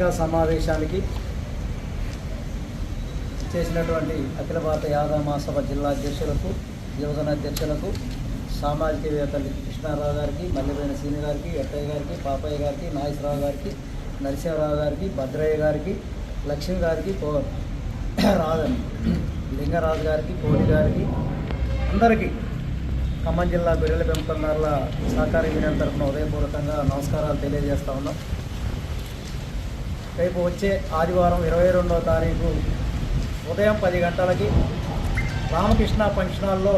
పత్రికా సమావేశానికి చేసినటువంటి అఖిల భారత యాదవ మహాసభ జిల్లా అధ్యక్షులకు యువజన అధ్యక్షులకు సామాజికవేత్తలు కృష్ణారావు గారికి మల్లెపోయిన సీని గారికి ఎట్టయ్య గారికి పాపయ్య గారికి నాగేశ్వరరావు గారికి నరసింహరావు గారికి భద్రయ్య గారికి లక్ష్మి గారికి పో రాజన్ లింగరాజు గారికి కోటి గారికి అందరికీ ఖమ్మం జిల్లా గొర్రెల పెంపకందారుల సహకార యూనియన్ తరఫున ఉదయపూర్వకంగా నమస్కారాలు తెలియజేస్తా ఉన్నాం. రేపు వచ్చే ఆదివారం ఇరవై రెండవ తారీఖు ఉదయం పది గంటలకి రామకృష్ణ ఫంక్షన్ హాల్లో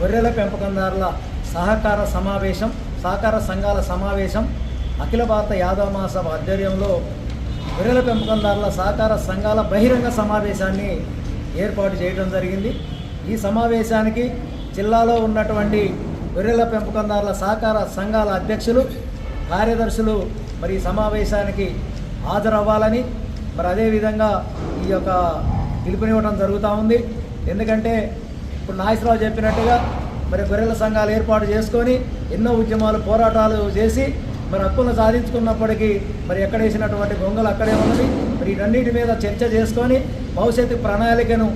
గొర్రెల పెంపకందారుల సహకార సమావేశం సహకార సంఘాల సమావేశం అఖిల భారత యాదవ మహాసభ ఆధ్వర్యంలో గొర్రెల పెంపకందారుల సహకార సంఘాల బహిరంగ సమావేశాన్ని ఏర్పాటు చేయడం జరిగింది. ఈ సమావేశానికి జిల్లాలో ఉన్నటువంటి గొర్రెల పెంపకందారుల సహకార సంఘాల అధ్యక్షులు కార్యదర్శులు మరి ఈ సమావేశానికి హాజరవ్వాలని మరి అదేవిధంగా ఈ యొక్క పిలుపునివ్వడం జరుగుతూ ఉంది. ఎందుకంటే ఇప్పుడు నాగేశ్వరరావు చెప్పినట్టుగా మరి గొర్రెల సంఘాలు ఏర్పాటు చేసుకొని ఎన్నో ఉద్యమాలు పోరాటాలు చేసి మరి హక్కులను సాధించుకున్నప్పటికీ మరి ఎక్కడ వేసినటువంటి గొంగలు అక్కడే ఉన్నది. మరి వీటన్నిటి మీద చర్చ చేసుకొని భవిష్యత్తు ప్రణాళికను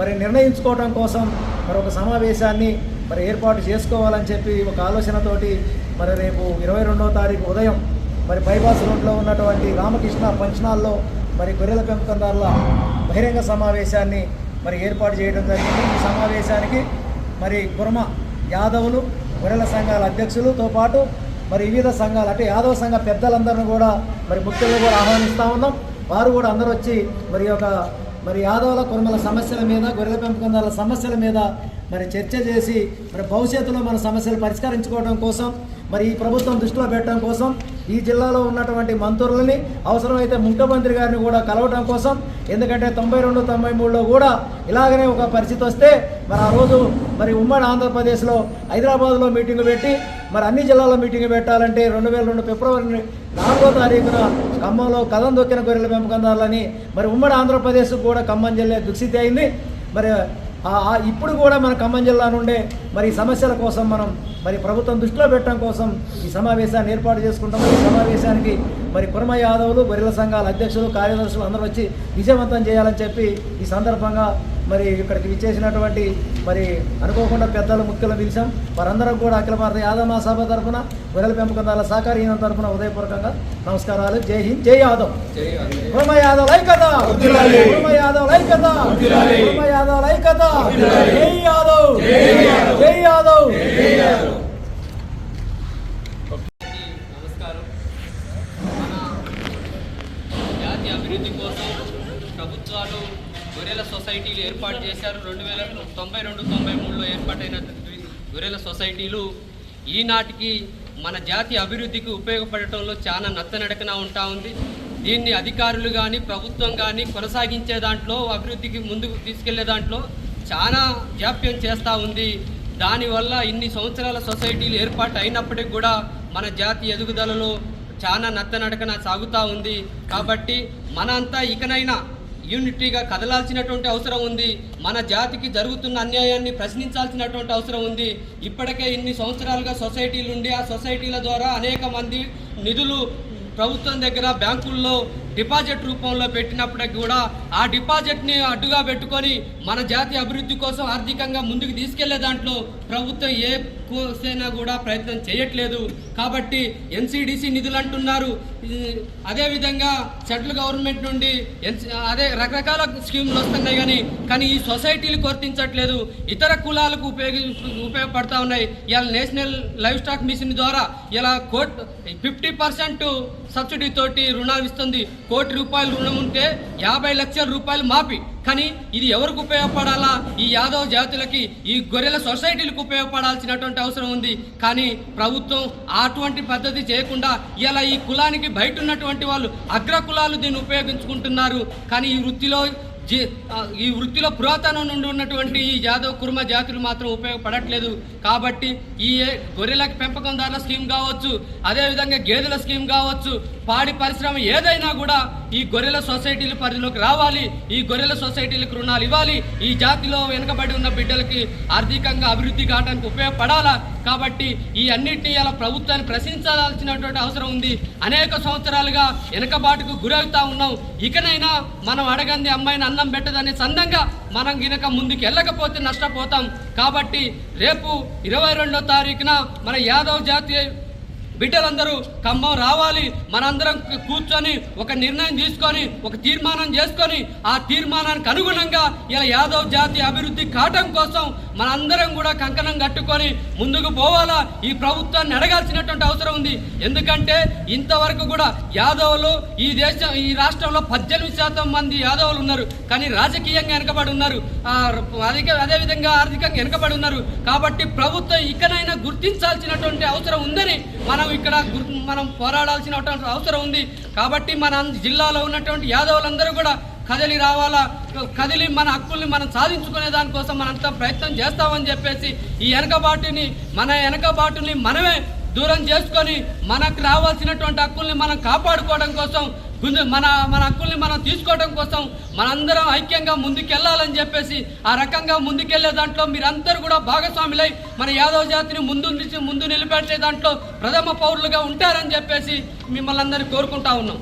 మరి నిర్ణయించుకోవడం కోసం మరి ఒక సమావేశాన్ని మరి ఏర్పాటు చేసుకోవాలని చెప్పి ఒక ఆలోచనతోటి మరి రేపు ఇరవై రెండవ తారీఖు ఉదయం మరి బైపాస్ రోడ్లో ఉన్నటువంటి రామకృష్ణ పంచనాల్లో మరి గొర్రెల పెంపకందారుల బహిరంగ సమావేశాన్ని మరి ఏర్పాటు చేయడం జరిగింది. ఈ సమావేశానికి మరి కుర్మ యాదవులు గొర్రెల సంఘాల అధ్యక్షులతో పాటు మరి వివిధ సంఘాలు అంటే యాదవ సంఘ పెద్దలందరిని కూడా మరి ముఖ్యంగా కూడా ఆహ్వానిస్తూ ఉన్నాం. వారు కూడా అందరూ వచ్చి మరి ఒక మరి యాదవుల కుర్మల సమస్యల మీద గొర్రెల పెంపకందారుల సమస్యల మీద మరి చర్చ చేసి మరి భవిష్యత్తులో మన సమస్యలు పరిష్కరించుకోవడం కోసం మరి ఈ ప్రభుత్వం దృష్టిలో పెట్టడం కోసం ఈ జిల్లాలో ఉన్నటువంటి మంత్రులని అవసరమైతే ముఖ్యమంత్రి గారిని కూడా కలవడం కోసం ఎందుకంటే తొంభై రెండు తొంభై మూడులో కూడా ఇలాగనే ఒక పరిస్థితి వస్తే మరి ఆ రోజు మరి ఉమ్మడి ఆంధ్రప్రదేశ్లో హైదరాబాద్లో మీటింగ్ పెట్టి మరి అన్ని జిల్లాల్లో మీటింగ్ పెట్టాలంటే రెండు వేల రెండు ఫిబ్రవరి నాలుగో తారీఖున ఖమ్మంలో కథం దొక్కిన గొర్రెల పెంపకందారులని మరి ఉమ్మడి ఆంధ్రప్రదేశ్ కూడా ఖమ్మం జిల్లా దుస్థితి అయింది. మరి ఇప్పుడు కూడా మన ఖమ్మం జిల్లా నుండే మరి ఈ సమస్యల కోసం మనం మరి ప్రభుత్వం దృష్టిలో పెట్టడం కోసం ఈ సమావేశాన్ని ఏర్పాటు చేసుకుంటాం ఈ సమావేశానికి మరి కుర్మ యాదవులు గొర్రెల సంఘాల అధ్యక్షులు కార్యదర్శులు అందరూ వచ్చి విజయవంతం చేయాలని చెప్పి ఈ సందర్భంగా మరి ఇక్కడికి విచ్చేసినటువంటి మరి అనుకోకుండా పెద్దలు ముఖ్యులు పిలిచాం. వారందరం కూడా అఖిల భారత యాదవ మహాసభ తరఫున గొర్రెల పెంపకందారుల సహకార యూనియన్ తరఫున ఉదయపూర్వకంగా నమస్కారాలు. జై హింద్ జై యాదవ్. కుర్మ యాదవ్ కుర్మ యాదవ్ కుర్మ యాదవ్ ఐక్యత జై యాదవ్! జై యాదవ్! నమస్కారం. జాతి అభివృద్ధి కోసం ప్రభుత్వాలు గొర్రెల సొసైటీలు ఏర్పాటు చేశారు. రెండు వేల తొంభై రెండు తొంభై మూడులో ఏర్పాటైన గొర్రెల సొసైటీలు ఈనాటికి మన జాతి అభివృద్ధికి ఉపయోగపడటంలో చాలా నత్తనడకన ఉంటా ఉంది. దీన్ని అధికారులు కానీ ప్రభుత్వం కానీ కొనసాగించే దాంట్లో అభివృద్ధికి ముందుకు తీసుకెళ్ళే దాంట్లో చాలా జాప్యం చేస్తూ ఉంది. దానివల్ల ఇన్ని సంవత్సరాల సొసైటీలు ఏర్పాటు అయినప్పటికీ కూడా మన జాతి ఎదుగుదలలో చాలా నత్తనడకన సాగుతూ ఉంది. కాబట్టి మనంతా ఇకనైనా యూనిటీగా కదలాల్సినటువంటి అవసరం ఉంది. మన జాతికి జరుగుతున్న అన్యాయాన్ని ప్రశ్నించాల్సినటువంటి అవసరం ఉంది. ఇప్పటికే ఇన్ని సంవత్సరాలుగా సొసైటీలు ఉండి ఆ సొసైటీల ద్వారా అనేక మంది నిధులు ప్రభుత్వం దగ్గర బ్యాంకుల్లో డిపాజిట్ రూపంలో పెట్టినప్పటికీ కూడా ఆ డిపాజిట్ని అడ్డుగా పెట్టుకొని మన జాతి అభివృద్ధి కోసం ఆర్థికంగా ముందుకు తీసుకెళ్ళే దాంట్లో ప్రభుత్వం ఏ కోసైనా కూడా ప్రయత్నం చేయట్లేదు. కాబట్టి ఎన్సిడిసి నిధులు అంటున్నారు. అదేవిధంగా సెంట్రల్ గవర్నమెంట్ నుండి ఎన్సి అదే రకరకాల స్కీములు వస్తున్నాయి కానీ కానీ ఈ సొసైటీలు వర్తించట్లేదు. ఇతర కులాలకు ఉపయోగి ఉపయోగపడతా ఉన్నాయి. ఇలా నేషనల్ లైవ్ స్టాక్ మిషన్ ద్వారా ఇలా కోట్ ఫిఫ్టీ పర్సెంట్ సబ్సిడీ తోటి రుణాలు ఇస్తుంది. కోటి రూపాయలు రుణం ఉంటే యాభై లక్షల రూపాయలు మాఫీ కానీ ఇది ఎవరికి ఉపయోగపడాలా? ఈ యాదవ జాతులకి ఈ గొర్రెల సొసైటీలకు ఉపయోగపడాల్సినటువంటి అవసరం ఉంది. కానీ ప్రభుత్వం అటువంటి పద్ధతి చేయకుండా ఇలా ఈ కులానికి బయట ఉన్నటువంటి వాళ్ళు అగ్ర కులాలు దీన్ని ఉపయోగించుకుంటున్నారు. కానీ ఈ వృత్తిలో ఈ వృత్తిలో పురాతనం నుండి ఉన్నటువంటి ఈ యాదవ్ కుర్మ జాతులు మాత్రం ఉపయోగపడట్లేదు. కాబట్టి ఈ గొర్రెలకు గొర్రెల పెంపకందారుల స్కీమ్ కావచ్చు అదేవిధంగా గేదెల స్కీమ్ కావచ్చు పాడి పరిశ్రమ ఏదైనా కూడా ఈ గొర్రెల సొసైటీల పరిధిలోకి రావాలి ఈ గొర్రెల సొసైటీలకు రుణాలు ఇవ్వాలి ఈ జాతిలో వెనుకబడి ఉన్న బిడ్డలకి ఆర్థికంగా అభివృద్ధి కావడానికి ఉపయోగపడాలా? కాబట్టి ఈ అన్నింటినీ ఇలా ప్రభుత్వాన్ని ప్రశ్నించాల్సినటువంటి అవసరం ఉంది. అనేక సంవత్సరాలుగా వెనకబాటుకు గురవుతా ఉన్నాం. ఇకనైనా మనం అడగంది అమ్మాయిని అన్నం పెట్టదనే సందంగా మనం గినక ముందుకు వెళ్ళకపోతే నష్టపోతాం. కాబట్టి రేపు ఇరవై రెండో తారీఖున మన యాదవ్ జాతీయ బిడ్డలందరూ ఖమ్మం రావాలి మనందరం కూర్చొని ఒక నిర్ణయం తీసుకొని ఒక తీర్మానం చేసుకొని ఆ తీర్మానానికి అనుగుణంగా ఇలా యాదవ్ జాతి అభివృద్ధి కావటం కోసం మనందరం కూడా కంకణం కట్టుకొని ముందుకు పోవాలా? ఈ ప్రభుత్వాన్ని అడగాల్సినటువంటి అవసరం ఉంది. ఎందుకంటే ఇంతవరకు కూడా యాదవులు ఈ దేశం ఈ రాష్ట్రంలో పద్దెనిమిది శాతం మంది యాదవులు ఉన్నారు. కానీ రాజకీయంగా వెనకబడి ఉన్నారు. అధిక అదేవిధంగా ఆర్థికంగా వెనకబడి ఉన్నారు. కాబట్టి ప్రభుత్వం ఇకనైనా గుర్తించాల్సినటువంటి అవసరం ఉందని మనం ఇక్కడ మనం పోరాడాల్సిన అవసరం ఉంది. కాబట్టి మన జిల్లాలో ఉన్నటువంటి యాదవులందరూ కూడా కదిలి రావాలా? కదిలి మన హక్కుల్ని మనం సాధించుకునే దానికోసం మనంతా ప్రయత్నం చేస్తామని చెప్పేసి ఈ వెనకబాటుని మన వెనకబాటుని మనమే దూరం చేసుకొని మనకు రావాల్సినటువంటి హక్కుల్ని మనం కాపాడుకోవడం కోసం మన మన హక్కుల్ని మనం తీసుకోవడం కోసం మనందరం ఐక్యంగా ముందుకెళ్ళాలని చెప్పేసి ఆ రకంగా ముందుకెళ్ళే దాంట్లో మీరందరూ కూడా భాగస్వాములై మన యాదవ్ జాతిని ముందు నిలిచి- ముందు నిలబెట్టే దాంట్లో ప్రథమ పౌరులుగా ఉంటారని చెప్పేసి మిమ్మల్ని అందరినీ కోరుకుంటా ఉన్నాం.